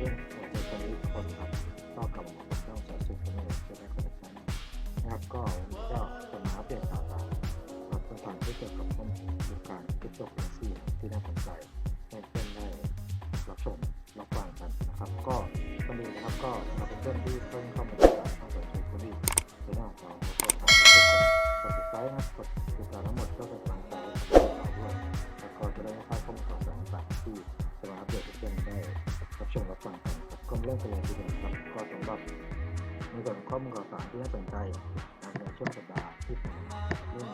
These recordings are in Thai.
รื่องของตัวตอนนี้คนครับก็กลับมาพบช่องสายสุขภาพจะได้คอนเนคชั่นนะครับก็วันนี้ก็จะมาอัปเดตข่าวสารครับต่างๆที่เกี่ยวกับข้อมูลการคริปโตเคอเรนซีที่น่าสนใจให้เพื่อนได้รับชมรับฟังกันนะครับ ก็วันนี้นะครับก็มาเป็นเพื่อนที่เพิ่งเข้ามาติดตามช่องสายสุขภาพในหน้าของเราแล้วก็ฝากกดกดติดตามนะกดติดตามทั้งหมดก็เป็นกำลังใจให้เราด้วยแล้วก็จะได้ไม่พลาดข้อมูลข่าวสารต่างๆที่ ฟังกันครับก็เริ่มกันเลยทีเดียวครับก็สำหรับในส่วนข้อมูลข่าวสารที่น่าสนใจนะในช่วงสัปดาห์ที่ผ่านมาเรื่อง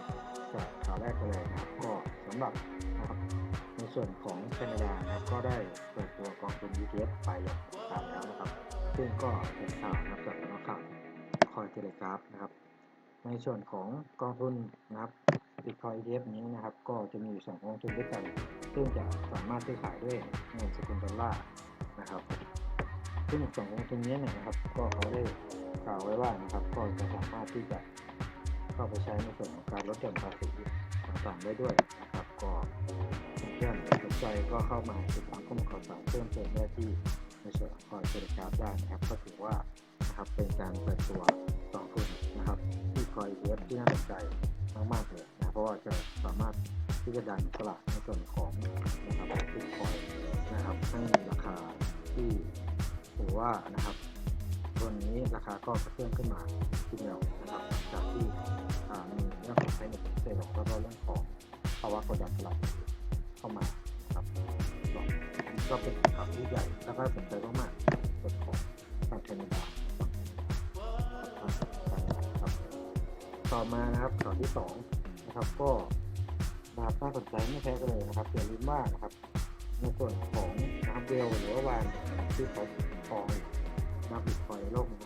จากข่าวแรกกันเลยนะครับก็สำหรับนะครับในส่วนของแคนาดานะครับก็ได้เปิดตัวกองทุน ETF ไปอย่างเป็นทางการแล้วนะครับ ซึ่งก็เป็นข่าวนะครับจากสำนักข่าวคอยเทเลกราฟนะครับ ในส่วนของกองทุนนะครับบิตคอย ETF นี้นะครับ ก็จะมีอยู่สองกองทุนด้วยกัน ซึ่งจะสามารถซื้อขายด้วยเงินสกุลดอลลาร์ นะครับซึ่งสองกองนี้นะครับ ก็เขาได้กล่าวไว้ว่านะครับ ก็จะสามารถที่จะเข้าไปใช้ในส่วนของการลดหย่อนภาษีต่างๆได้ด้วยนะครับก็เพื่อนสนใจก็เข้ามาติดตามข้อมูลข่าวสารเพิ่มเติมได้ที่ในส่วนของคอยเทเลกาฟได้นะครับ ก็ถือว่านะครับเป็นการเปิดตัวกองทุนนะครับ ที่คอยเอฟที่น่าสนใจมากๆเลยนะเพราะว่าจะสามารถที่จะดันตลาด ส่วนของนะครับบิตคอยนะครับให้มีราคาที่ถือว่านะครับตัวนี้ราคาก็กระเพื่อมขึ้นมาทีเดียวนะครับจากที่มีเรื่องของไฟในประเทศแล้วก็เรื่องของภาวะกดดันตลาดเข้ามาครับก็เป็นข่าวที่ใหญ่แล้วก็สนใจมากๆส่วนของทางแคนาดาครับต่อมานะครับข่าวที่สองนะครับก็ นะครับน่าสนใจไม่แพ้กันเลยนะครับอย่าลืมว่านะครับในส่วนของนะครับเวลหรือว่าวานที่เขาคองนับบิตคอยโลกนี้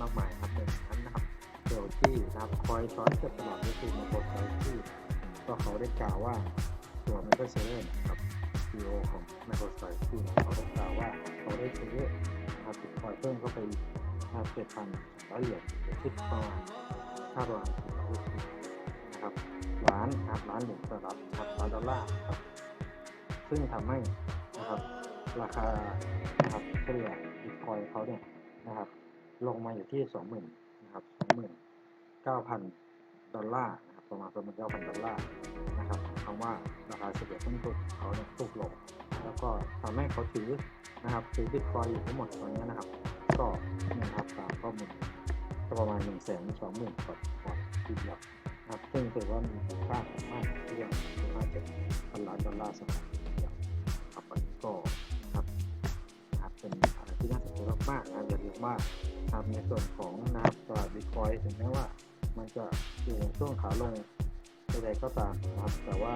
มากมายครับในนั้นนะครับเวลที่นะครับคอยช้อนเก็บตลอดก็คือมาโคไซที่ก็เขาได้กล่าวว่าตัวไมเคิลเซเลนครับซีโอของไมโครไซที่เขาได้กล่าวว่าเขาได้ซื้อนะครับบิตคอยเพิ่มเข้าไปนะครับเจ็ดพันร้อยเหรียญหรือคิดประมาณค่าระมาณนะ ครับล้านครับล้านเหรียญสหรัฐครับล้านดอลลาร์ครับซึ่งทำให้นะครับราคานะครับเฉลี่ยบิตคอยเขาเนี่ยนะครับลงมาอยู่ที่สองหมื่นนะครับสองหมื่นเก้าพันดอลลาร์นะครับประมาณประมาณเก้าพันดอลลาร์นะครับคำว่าราคาเฉลี่ยต้นทุนเขาเนี่ยตกลงแล้วก็ทำให้เขาถือนะครับถือบิตคอยอยู่ทั้งหมดตอนนี้นะครับ ก็นะครับตามข้อมูลก็ประมาณ1นึ่งแสนสองหมื่นกว่าบาททีเดีย นะครับ ซึ่งถือว่ามีค่ามากทีเดียวประมาจ็ดพันล้านดอลลาร์สหรัฐทีเดียวครับอันนี้ก็ครับนะครับเป็นอะไรที่น่าสนใจมากๆนะอย่าลืมว่าครับในส่วนของนะครับตลาดบิตคอยถึงแม้ว่า มันจะอยู่ในช่วงขาลงใดๆก็ตามนะครับ แต่ว่า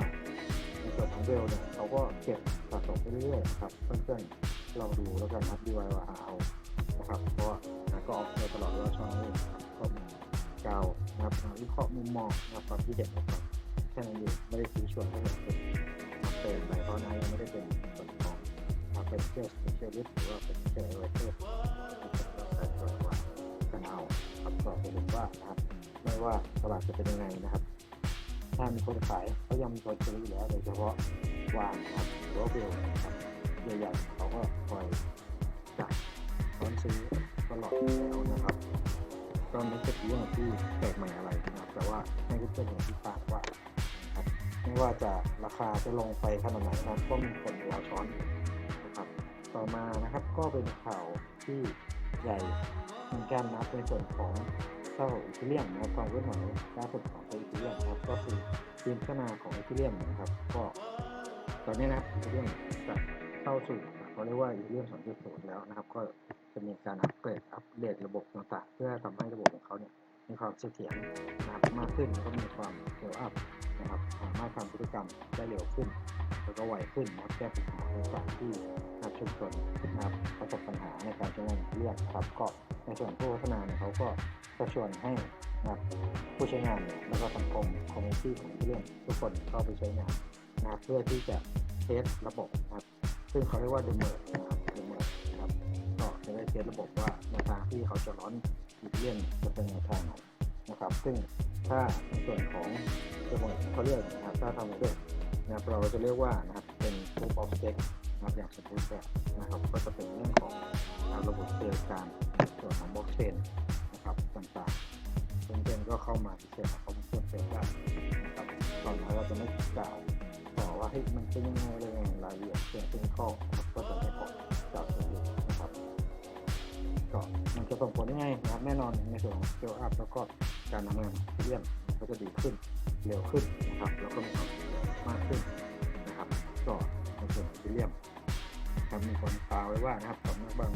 ในส่วนของเวลเนี่ยเขาก็เก็บสะสมไปเรื่อยๆครับเพื่อนๆลองดูแล้วกันครับดีไวว่าเอานะครับเพราะว่าก็ออกมาตลอดว่าช่องนี้ นะครับก็มีกานะครับวิเคราะห์มุมมองนะครับความคิดเห็นนะครับแค่นั้นเองไม่ได้ชี้ชวนให้เราเป็นมเป็นไปเพราะนายยังไม่ได้เป็นส่วนของมาเป็นเชื่อเชียลิสต์หรือว่าเป็นเชื่อเอเวอร์เตอร์แต่ส่วว่ากันเอาครับก็จะเห็นว่านะครับไม่ว่าตลาดจะเป็นยังไงนะครับ ถ้ามีคนขายเขายังมีคนซื้ออยู่แล้วโดยเฉพาะวางนครับหรือว่าเบลนะครับใหญ่ๆเขาก็คอยจับตอนซื้อตลอดแล้วนะครับ ก็ไม่ใช่เรื่องที่แปลกใหม่อะไรนะครับ แต่ว่าให้ทุกคนเห็นที่ต่างว่าครับไม่ว่าจะราคาจะลงไปขนาดไหนนะครับ ก็มีคนรอช้อนนะครับ ต่อมานะครับก็เป็นข่าวที่ใหญ่เหมือนกันนะครับในส่วนของเจ้าอิตาเลียนนะครับความเคลื่อนไหวล่าสุดของตัวอิตาเลียนนะครับ ก็คือทีมพัฒนาของอิตาเลียนนะครับ ก็ตอนนี้นะครับอิตาเลียนจะเข้าสู่ เขาเรียกว่าอิตาเลียน2.0 แล้วนะครับ ก็จะมีการอัปเกรดอัปเดตระบบต่างๆ เพื่อทำให้ระบบของเขาเนี่ยมีความเสถียรนะครับมากขึ้นก็มีความเร็วอัพนะครับสามารถทำพฤติกรรมได้เร็วขึ้น แล้วก็ไวขึ้นนะครับแก้ปัญหาต่างๆที่นะครับชุมชนนะครับประสบปัญหาในการใช้งานเรียกครับก็ในส่วนผู้พัฒนาเนี่ยเขาก็จะชวนให้นะครับผู้ใช้งานเนี่ยแล้วก็สังคมคอมมูนิตี้ของเรื่องทุกคนเข้าไปใช้งานนะครับเพื่อที่จะเทสระบบนะครับ ซึ่งเขาเรียกว่า d e m e r นะครับ d e m e r นะครับก็จะได้เทสระบบว่าแนวทางที่เขาจะร้อนอีเลียนจะเป็นแนวทางไหนนะครับ ซึ่งถ้าในส่วนของ d e m e r เขาเรียกนะครับถ้าทำได้นะครับเราจะเรียกว่านะครับเป็น proof of stake นะครับอย่างสมบูรณ์แบบนะครับก็จะเป็นเรื่องของระบบเการส่วนของบล็อกเชนนะครับต่างๆซึ่งเจนก็เข้ามาที่เชนของเพื่อนเฟซได้นะครับก่อนหน้เราจะไม่กล่าว ว่าเฮ้ยมันเป็นยังไงอะไรยังไงรายละเอียดเชิงเทคนิคก็จะไม่ขอกล่าวถึงนะครับก็มันจะส่งผลยังไงนะครับแน่นอนในส่วนของ scale up แล้วก็การทำงานเลี่ยมก็จะดีขึ้นเร็วขึ้นนะครับแล้วก็มีความสะดวกมากขึ้นนะครับก็ในส่วนของเลี่ยมครับมีคนกล่าวไว้ว่านะครับสำนักบาง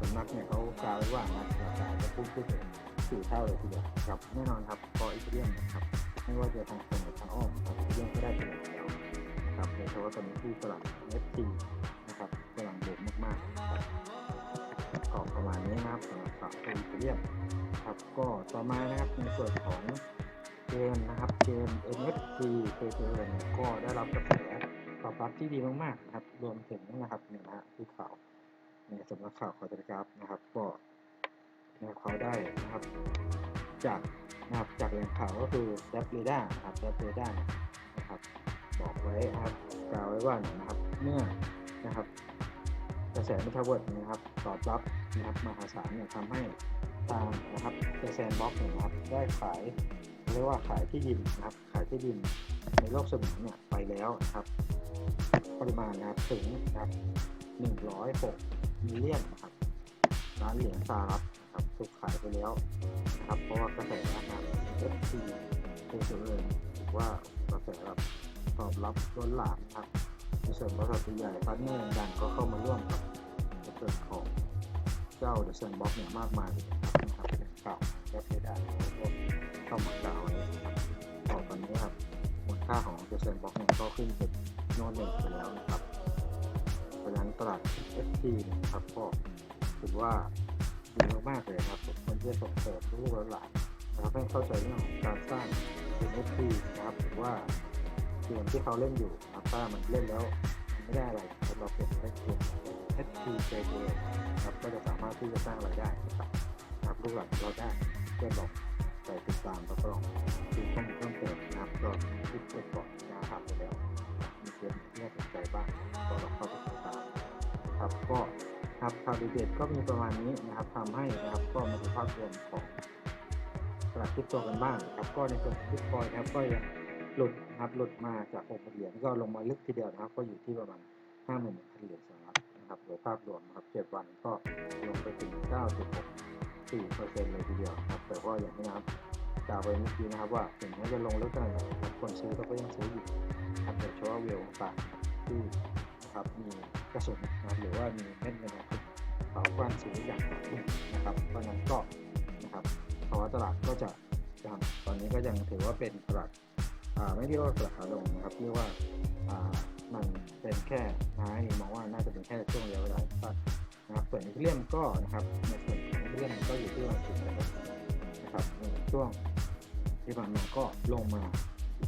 สำนักเนี่ยเขากล่าวไว้ว่านะราคาจะพุ่งขึ้นถึงสี่เท่าเลยทีเดียวครับแน่นอนครับพออีเลียมนะครับไม่ว่าจะทางตรงหรือทางอ้อมครับอีเลียมก็ได้เป็นอย่างเดียวนะโยเฉพาะ ตอนนี้ที่ตลาด NFT นะครับกำลังบูมมากๆนะครับก็ประมาณนี้นะครับสำหรับข่าวอิตาเลียนครับก็ต่อมานะครับในส่วนของเกมนะครับเกม NFT p a y to Earn เนี่ยก็ได้รับกระแสตอบรับที่ดีมากๆนะครับรวมถึงนะครับเนี่ยนะฮะที่ข่าวในสำนักข่าวคอร์ตกราฟนะครับก็นะครับเขาได้นะครับจากนะครับจากแหล่งข่าวก็คือแซฟเรด้าครับแซฟเรด้านะครับบอกไว้นะครับ กล่าวไว้ว่าเนี่ยนะครับ เมื่อนะครับกระแสเมตาเวิร์ดนะครับตอบรับนะครับมหาศาลเนี่ยทำให้ทางนะครับเซนบ็อกเนี่ยนะครับได้ขายเรียกว่าขายที่ดินนะครับขายที่ดินในโลกเสมือนเนี่ยไปแล้วนะครับปริมาณนะครับถึงนะครับ106มิลเลียนนะครับล้านเหรียญสหรัฐนะครับถูกขายไปแล้วนะครับเพราะว่ากระแสนะครับ FT เป็นส่วนเลยถือว่า กระแสแบบ ตอบรับล้นหลามครับ ในส่วนบริษัทใหญ่พาร์ทเนอร์ดังก็เข้ามาร่วมกับในส่วนของเจ้าเดอะเซนบ็อกเนี่ยมากมายเลยนะครับเป็นข่าวและเพจอ่านก็เข้ามากล่าวไว้นะครับต่อตอนนี้ครับมูลค่าของเดอะเซนบ็อกเนี่ยก็ขึ้นเป็นโน่นหนึ่งไปแล้วนะครับเพราะฉะนั้นตลาด FT นี่ยนะครับก็ถือว่าดีมากๆเลยครับมันจะส่งเสริมลูกหลานนะครับให้เข้าใจเรื่องของการสร้าง NFT นะครับหรือว่า เกมที่เขาเล่นอยู่นะครับถ้ามันเล่นแล้วไม่ได้อะไรเราเปลี่ยนเป็นเกม ST j เลยครับก็จะสามารถที่จะสร้างรายได้นะครับครับลูกหลานเราได้เพื่อนบอกไปติดตามแล้วก็ลองดูข้อมูลเพิ่มเติมนะครับก็ที่เพื่อนบอกนะครับไปแล้วมีเกมที่น่าสนใจบ้างก็ลองเข้าไปติดตามนะครับก็ครับข่าวดีๆก็มีประมาณนี้นะครับทำให้นะครับก็มาดูภาพรวมของตลาดคริปโตกันบ้างนะครับก็ในส่วนของบิตคอยนะครับก็ยัง หลุดนะครับหลุดมาจาก6เหรียญก็ลงมาลึกทีเดียวนะครับ ก็อยู่ที่ประมาณ5 0,000เหรียญสหรัฐนะครับโดยภาพรวมนะครับ7วันก็ลงไปถึง9.64เปอร์เซ็นต์เลยทีเดียวครับแต่ก็อย่างที่นะครับกล่าวไปเมื่อกี้นะครับว่าถึงแม้จะลงลึกขนาดไหนคนซื้อก็ยังซื้ออยู่ครับโดยเฉพาะเวลต่างที่นะครับมีกระสุนนะครับหรือว่ามีเม็ดเงินนะครับเผากว้านซื้ออย่างต่อเนื่องนะครับเพราะนั้นก็นะครับภาวะตลาดก็จะยังตอนนี้ก็ยังถือว่าเป็นตลาด ไม่เรียกว่าราคาลงนะครับเรียกว่ามันเป็นแค่น้ายมองว่าน่าจะเป็นแค่ช่วงระยะเวลาสั้นนะครับส่วนอีเลียมก็นะครับในส่วนของอีเลียมก็อยู่ที่ประมาณสิบเปอร์นะครับในช่วงที่ผ่านมาก็ลงมา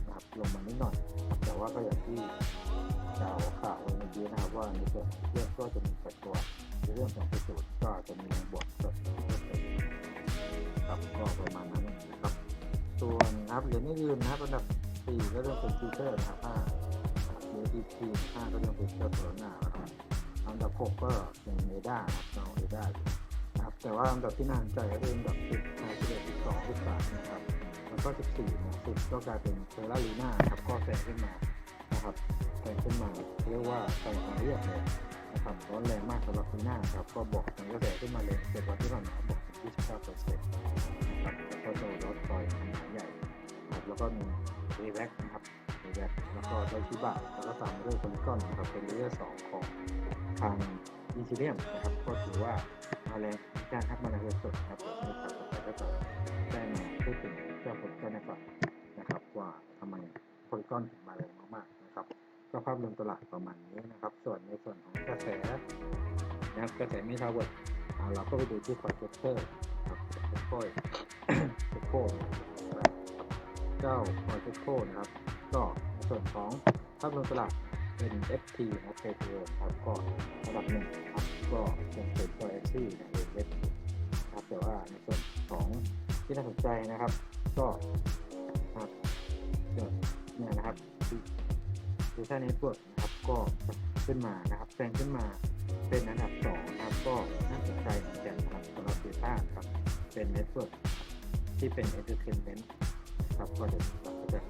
นะครับลงมานิดหน่อย แต่ว่าก็อย่างที่กล่าวข่าวว้เมื่อกี้นะครับว่าในส่วนของเรื่องก็จะมีเปิดตัวในเรื่องของประสูตรก็จะมีบวกเกิดขึ้นเพิ่มเติมครับก็ประมาณนั้นนะครับ ส่วนนะครับเหรียญอื่นๆนะครับอันดับ สี่ก็เรื่องเป็นฟีเจอร์ครับห้าเอดีทีห้าก็เรื่องเป็นฟีเจอร์โซลนะครับอันดับหกก็เป็นเอด้านะครับเอด้าครับแต่ว่าอันดับที่น่าสนใจก็เป็นอันดับสิบห้าสิบเอ็ดสิบสองสิบสามนะครับแล้วก็สิบสี่นี่ยสิบก็กลายเป็นเซราลีน่าครับก็แซงขึ้นมานะครับแซงขึ้นมาเรียกว่าแซงทาเรียบเลยนะครับร้อนแรงมากสำหรับลีน่าครับก็บอกถึงกระแสขึ้นมาเลยเจ็ดวันที่ผ่านมาบอกถึง29เปอร์เซ็นต์นะครับแล้วก็โดนรถคอยขนาดใหญ่ครับแล้วก็มี เอแบ็กนะครับเอแบ็กแล้วก็ไดชิบะแล้วก็ตามด้วยโพลิกอนนะครับเป็นเลเยอร์สองของทางอีซิเลียมนะครับ ก็ถือว่ามาแรงการทักมาแรงสดนะครับในข่าวต่อไปก็จะได้มาพูดถึงเจ้าโพลิกอนนะครับนะครับ ว่าทำไมโพลิกอนถึงมาแรงมากๆนะครับก็ภาพรวมตลาดประมาณนี้นะครับ ส่วนในส่วนของกระแสนะครับกระแสมีทาวเวิร์ดเราก็ไปดูที่คอยเก็ตเตอร์ครับเก็ตโค้ยเก็ตโค้นะครับ เจ้าคอยโคนะครับ ก็ในส่วนของภาพรวมตลาดเป็น FT นะครับเ p เ r ครับก็ระดับหนึ่งครับก็ยังเป็นตัว FT ในเอ FT ครับแต่ว่าในส่วนของที่น่าสนใจนะครับ ก็ครับเนี่ยนะครับดูท่านี้พวกนะครับก็ขึ้นมานะครับแซงขึ้นมาเป็นอันดับสองนะครับก็น่าสนใจเหมือนกันนะครับชาติครับเป็นเน็ตเวิร์กที่เป็น entertainment ครับก็เดี๋ยวเราก็จะ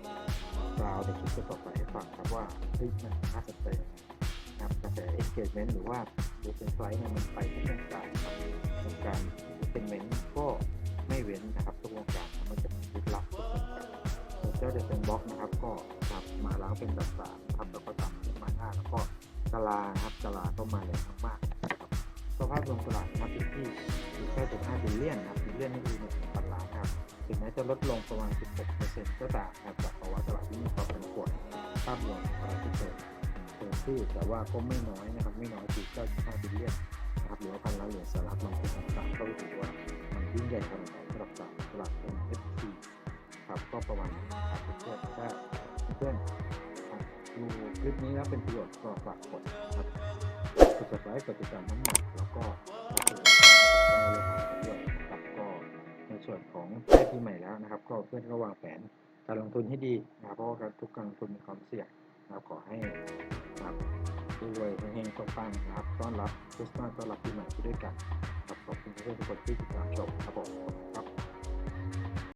กล่าวในคลิปต่อไปให้ฟังครับว่าเฮ้ยมันน่าสนใจนะครับกระแส engagement หรือว่าดูเป็นไฟเนี่ยมันไปทุกวงการครับวงการ entertainment ก็ไม่เว้นนะครับทุกวงการมันจะมีลึกลับทุกวงการส่วนเจ้าเดอะเป็นบ็อกนะครับ ก็ครับมาล้างเป็นแบบสามครับแล้วก็ตัดขึ้นมาห้าแล้วก็กะลาครับกะลาก็มาแรงมากๆสภาพรวมตลาดนะครับอยู่ที่อยู่แค่จุดห้าบิลเลียนนะครับบิลเลียนนี่คือหนึ่ง จะลดลงประมาณ 16%ก็ตามครับจากภาวะตลาดที่มีความผันผวนภาพรวมตลาดที่เกิดเกิดขึ้นแต่ว่าก็ไม่น้อยนะครับ ไม่น้อยคือ95บิลเลียนนะครับหรือว่าพันล้านเหรียญสหรัฐลงทุนต่างๆก็ถือว่ามันยิ่งใหญ่ขนาดไหนสำหรับตลาดหุ้น FT ครับก็ประมาณนี้ครับเพื่อนถ้าเพื่อนดูคลิปนี้แล้วเป็นประโยชน์ก็ฝากกดนะครับกด subscribe กดติดตามน้ำหนักแล้วก็ติดตามด้วยนะครับก็ใน ส่วนของใกล้ทีใหม่แล้วนะครับ ก็เพื่อนก็วางแผนการลงทุนให้ดีนะครับเพราะว่าการทุกการลงทุนมีความเสี่ยงนะครับขอให้ครับรวยเฮงๆปังๆนะครับต้อนรับคริสต์มาสต้อนรับปีใหม่ไปด้วยกันขอบคุณเพื่อนๆทุกคนที่ติดตามชมครับผม